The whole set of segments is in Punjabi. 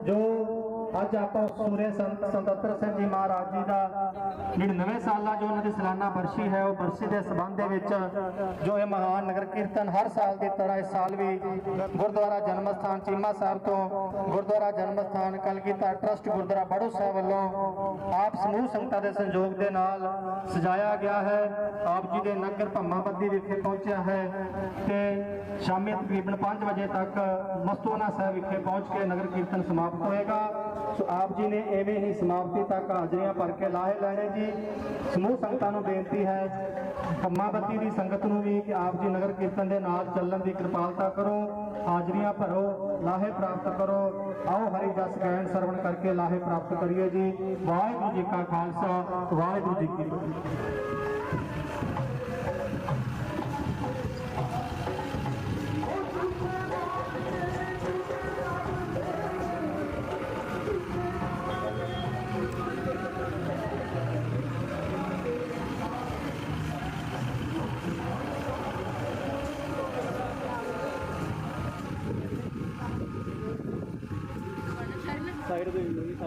ਜੋ ਅੱਜ ਆਪਾਂ ਸੂਰੇ ਸੰਤ ਸੰਤਤਰ ਸਿੰਘ ਜੀ ਮਹਾਰਾਜ ਜੀ ਦਾ 99 ਸਾਲਾ ਜੋ ਉਹਨਾਂ ਦੀ ਸਾਲਾਨਾ ਬਰਸੀ ਹੈ, ਉਹ ਬਰਸੀ ਦੇ ਸਬੰਧ ਦੇ ਵਿੱਚ ਜੋ ਇਹ ਮਹਾਨ ਨਗਰ ਕੀਰਤਨ ਹਰ ਸਾਲ ਦੀ ਤਰ੍ਹਾਂ ਇਸ ਸਾਲ ਵੀ ਗੁਰਦੁਆਰਾ ਜਨਮ ਸਥਾਨ ਚੀਮਾ ਸਾਹਿਬ ਤੋਂ ਗੁਰਦੁਆਰਾ ਜਨਮ ਸਥਾਨ ਕਲਗੀਧਰ ਟਰਸਟ ਗੁਰਦੁਆਰਾ ਬੜੋ ਸਾਹਿਬ ਵੱਲੋਂ ਆਪ ਸਮੂਹ ਸੰਗਤਾਂ ਦੇ ਸੰਯੋਗ ਦੇ ਨਾਲ ਸਜਾਇਆ ਗਿਆ ਹੈ। ਆਪ ਜੀ ਦੇ ਨਗਰ ਭੰਮਾਬੱਦੀ ਵਿਖੇ ਪਹੁੰਚਿਆ ਹੈ ਤੇ ਸ਼ਾਮੀ ਤਕਰੀਬਨ 5 ਵਜੇ ਤੱਕ ਮਸਤੂਨਾ ਸਾਹਿਬ ਵਿਖੇ ਪਹੁੰਚ ਕੇ ਨਗਰ ਕੀਰਤਨ ਸਮਾਪਤ ਹੋਏਗਾ। ਸੋ ਆਪ ਜੀ ਨੇ ਐਵੇਂ ਹੀ ਸਮਾਪਤੀ ਤੱਕ ਹਾਜ਼ਰੀਆਂ ਭਰ ਕੇ ਲਾਹੇ ਲੈਣੇ ਜੀ। ਸਮੂਹ ਸੰਗਤਾਂ ਨੂੰ ਬੇਨਤੀ ਹੈ ਭੰਮਾਬੱਦੀ ਦੀ ਸੰਗਤ ਨੂੰ ਵੀ ਕਿ ਆਪ ਜੀ ਨਗਰ ਕੀਰਤਨ ਦੇ ਨਾਲ ਚੱਲਣ ਦੀ ਕਿਰਪਾਲਤਾ ਕਰੋ। ਹਾਜ਼ਰੀਆਂ ਭਰੋ, ਲਾਹੇ ਪ੍ਰਾਪਤ ਕਰੋ। ਆਓ ਹਰੀ ਜਸ ਗਾਇਨ ਸਰਵਣ ਕਰਕੇ ਲਾਹੇ ਪ੍ਰਾਪਤ ਕਰੀਏ ਜੀ। ਵਾਹਿਗੁਰੂ ਜੀ ਕਾ ਖਾਲਸਾ, ਵਾਹਿਗੁਰੂ ਜੀ ਕੀ ਫਤਿਹ।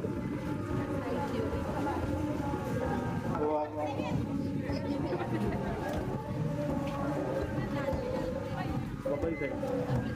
ਦੇ ਵੀ ਸਾਈਡ ਉਹ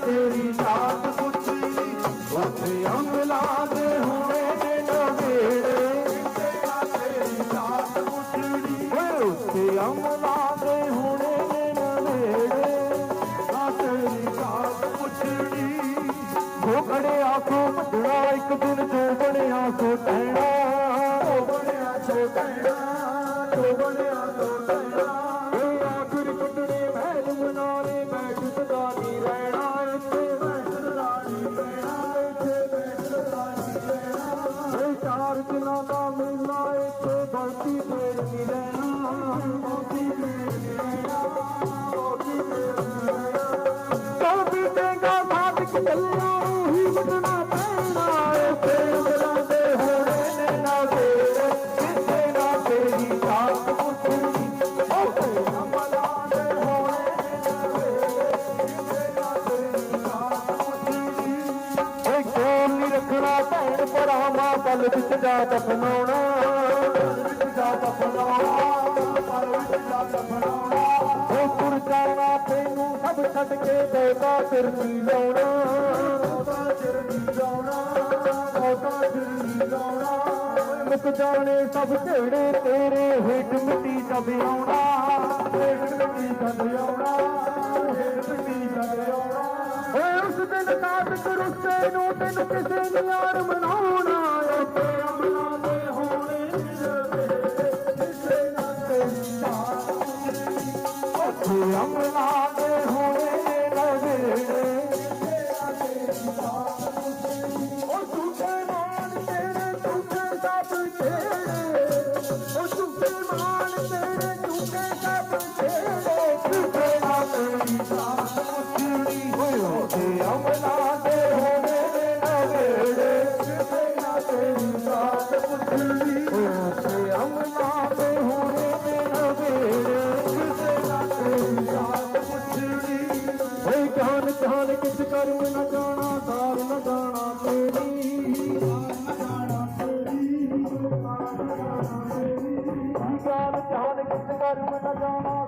ਤੇਰੀ ਸਾਥ ਪੁੱਛੀ ਉੱਥੇ ਅੰਗਲਾ ਦੇ ਹੋਣੇ ਨੇ ਨਵੇੜੇ ਤੇਰਾ ਤੇਰੀ ਸਾਥ ਪੁੱਛੀ ਓਏ ਉੱਥੇ ਅੰਗਲਾ ਦੇ ਹੋਣੇ ਨੇ ਨਵੇੜੇ ਆ ਤੇਰੀ ਸਾਥ ਪੁੱਛੀ ਹੋ ਖੜਿਆ ਸੋ ਇੱਕ ਦਿਨ ਜੋ ਬਣਿਆ ਸੋ ਟਹਿਣਾ ਜੋ ਬਣਿਆ ਸੋ ਟਹਿਣਾ ਜੋ ਬਣਿਆ ਸੋ ਟਹਿਣਾ ਇੱਥੇ ਛੱਡ ਕੇ ਦੋਦਾ ਸਿਰ ਨਹੀਂ ਲਾਉਣਾ ਦੋਦਾ ਸਿਰ ਨਹੀਂ ਲਾਉਣਾ ਦੋਦਾ ਸਿਰ ਨਹੀਂ ਲਾਉਣਾ। ਮੁੱਕ ਜਾਣੇ ਸਭ ਝੇੜੇ ਤੇਰੇ ਹੇਠ ਮਿੱਟੀ ਜਦ ਆਉਣਾ, ਹੇਠ ਮਿੱਟੀ ਜਦ ਆਉਣਾ, ਹੇਠ ਮਿੱਟੀ ਜਦ ਆਉਣਾ। ਓਏ ਉਸ ਦਿਨ ਕਾਤਕ ਰੁੱਸੇ ਨੂੰ ਤੈਨੂੰ ਕਿਸੇ ਨੇ ਯਾਰ ਮਨਾਉਣਾ ਉੱਤੇ ਅਮਲਾਂ ਦੇ ಕರುಣ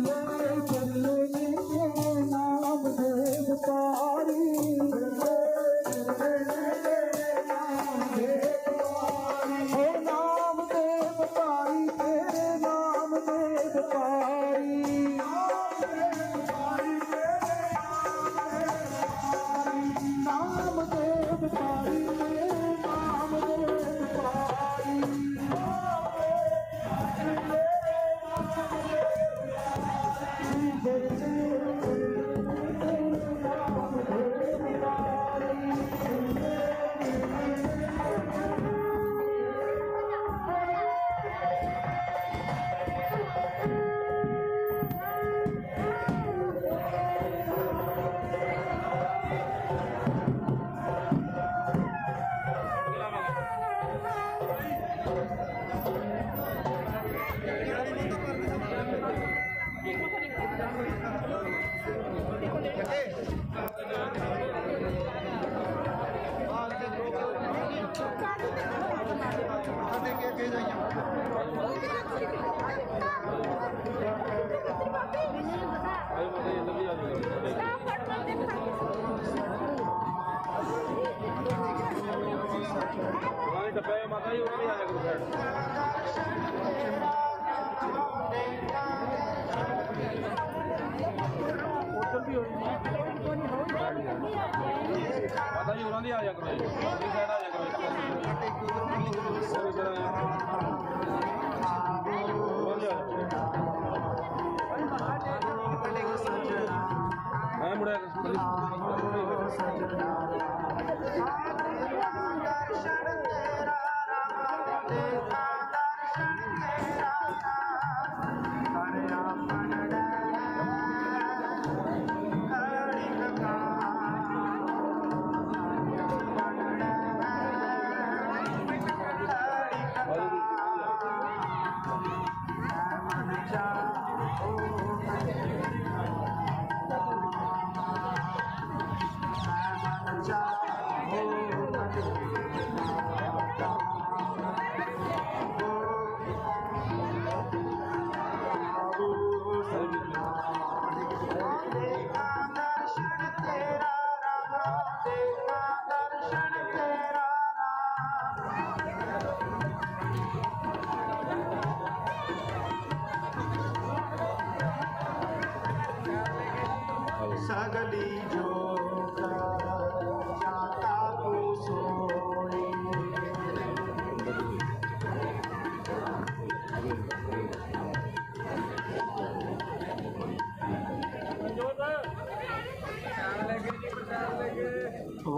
ਹੋ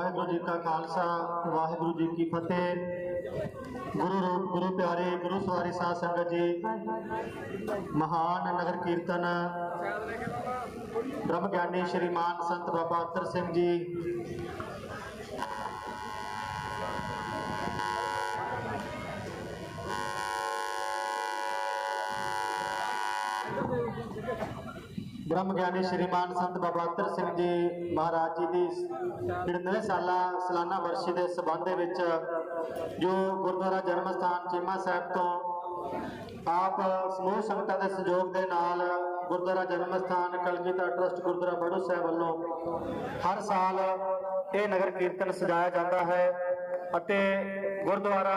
ਵਾਹਿਗੁਰੂ ਜੀ ਕਾ ਖਾਲਸਾ, ਵਾਹਿਗੁਰੂ ਜੀ ਕੀ ਫਤਿਹ। ਗੁਰੂ ਰੂਪ ਗੁਰੂ ਪਿਆਰੇ, ਗੁਰੂ ਸਵਾਰੀ ਸਾਧ ਸੰਗਤ ਜੀ, ਮਹਾਨ ਨਗਰ ਕੀਰਤਨ ਬ੍ਰਹਮ ਗਿਆਨੀ ਸ਼੍ਰੀਮਾਨ ਸੰਤ ਬਾਬਾ ਅਤਰ ਸਿੰਘ ਜੀ ਬ੍ਰਹਮ ਗਿਆਨੀ ਸ਼੍ਰੀਮਾਨ ਸੰਤ ਬਾਬਾ ਅਤਰ ਸਿੰਘ ਜੀ ਮਹਾਰਾਜ ਜੀ ਦੀ 99 ਸਾਲਾ ਸਾਲਾਨਾ ਵਰਸ਼ੀ ਦੇ ਸਬੰਧ ਦੇ ਵਿੱਚ ਜੋ ਗੁਰਦੁਆਰਾ ਜਨਮ ਸਥਾਨ ਚੀਮਾ ਸਾਹਿਬ ਤੋਂ ਆਪ ਸਮੂਹ ਸੰਗਤਾਂ ਦੇ ਸਹਿਯੋਗ ਦੇ ਨਾਲ ਗੁਰਦੁਆਰਾ ਜਨਮ ਸਥਾਨ ਕਲਗੀਧਰ ਟਰਸਟ ਗੁਰਦੁਆਰਾ ਬੜੂ ਸਾਹਿਬ ਵੱਲੋਂ ਹਰ ਸਾਲ ਇਹ ਨਗਰ ਕੀਰਤਨ ਸਜਾਇਆ ਜਾਂਦਾ ਹੈ ਅਤੇ ਗੁਰਦੁਆਰਾ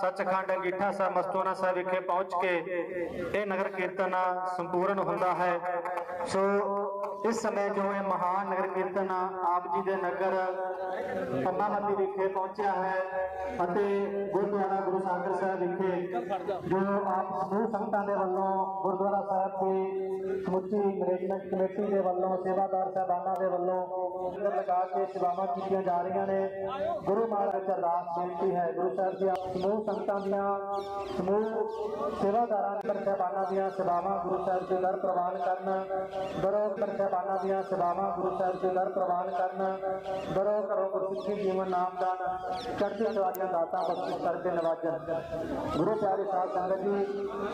ਸੱਚਖੰਡ ਅੰਗੀਠਾ ਸਾਹਿਬ ਮਸਤੂਆਣਾ ਸਾਹਿਬ ਵਿਖੇ ਪਹੁੰਚ ਕੇ ਇਹ ਨਗਰ ਕੀਰਤਨ ਸੰਪੂਰਨ ਹੁੰਦਾ ਹੈ। ਸੋ ਇਸ ਸਮੇਂ ਜੋ ਇਹ ਮਹਾਨ ਨਗਰ ਕੀਰਤਨ ਆਪ ਜੀ ਦੇ ਨਗਰ ਪੰਮਾਮਤੀ ਵਿਖੇ ਪਹੁੰਚਿਆ ਹੈ ਅਤੇ ਗੁਰਦੁਆਰਾ ਗੁਰੂ ਸਾਗਰ ਸਾਹਿਬ ਵਿਖੇ, ਜੋ ਆਪ ਸਮੂਹ ਸੰਗਤਾਂ ਦੇ ਵੱਲੋਂ ਗੁਰਦੁਆਰਾ ਸਾਹਿਬ ਦੀ ਸਮੁੱਚੀ ਮੈਨੇਜਮੈਂਟ ਕਮੇਟੀ ਦੇ ਵੱਲੋਂ, ਸੇਵਾਦਾਰ ਸਾਹਿਬਾਨਾਂ ਦੇ ਵੱਲੋਂ ਲੰਗਰ ਲਗਾ ਕੇ ਸੇਵਾਵਾਂ ਕੀਤੀਆਂ ਜਾ ਰਹੀਆਂ ਨੇ। ਗੁਰੂ ਮਹਾਰਾਜ ਵਿੱਚ ਅਰਦਾਸ ਬੇਨਤੀ ਹੈ, ਗੁਰੂ ਸਾਹਿਬ ਜੀ ਆਪ ਸਮੂਹ ਸੰਗਤਾਂ ਦੀਆਂ, ਸਮੂਹ ਸੇਵਾਦਾਰਾਂ ਦੇ ਸਾਹਿਬਾਨਾਂ ਦੀਆਂ ਸੇਵਾਵਾਂ ਗੁਰੂ ਸਾਹਿਬ ਦੇ ਦਰ ਪ੍ਰਵਾਨ ਕਰਨ, ਦਰੋ ਕਰ ਸਾਹਿਬਾਨਾਂ ਦੀਆਂ ਸੇਵਾਵਾਂ ਗੁਰੂ ਸਾਹਿਬ ਦੇ ਦਰ ਪ੍ਰਵਾਨ ਕਰਨ ਦਰੋ ਕਰੋ ਗੁਰਸਿੱਖੀ ਜੀਵਨ ਨਾਮਦਾਨ ਚੜ੍ਹਦੀ ਕਲਾ ਦੀਆਂ ਦਾਤਾਂ ਬਖਸ਼ਿਸ਼ ਕਰਕੇ ਨਵਾਜਣ ਗੁਰੂ ਪਿਆਰੇ ਸਾਧ ਸੰਗਤ ਜੀ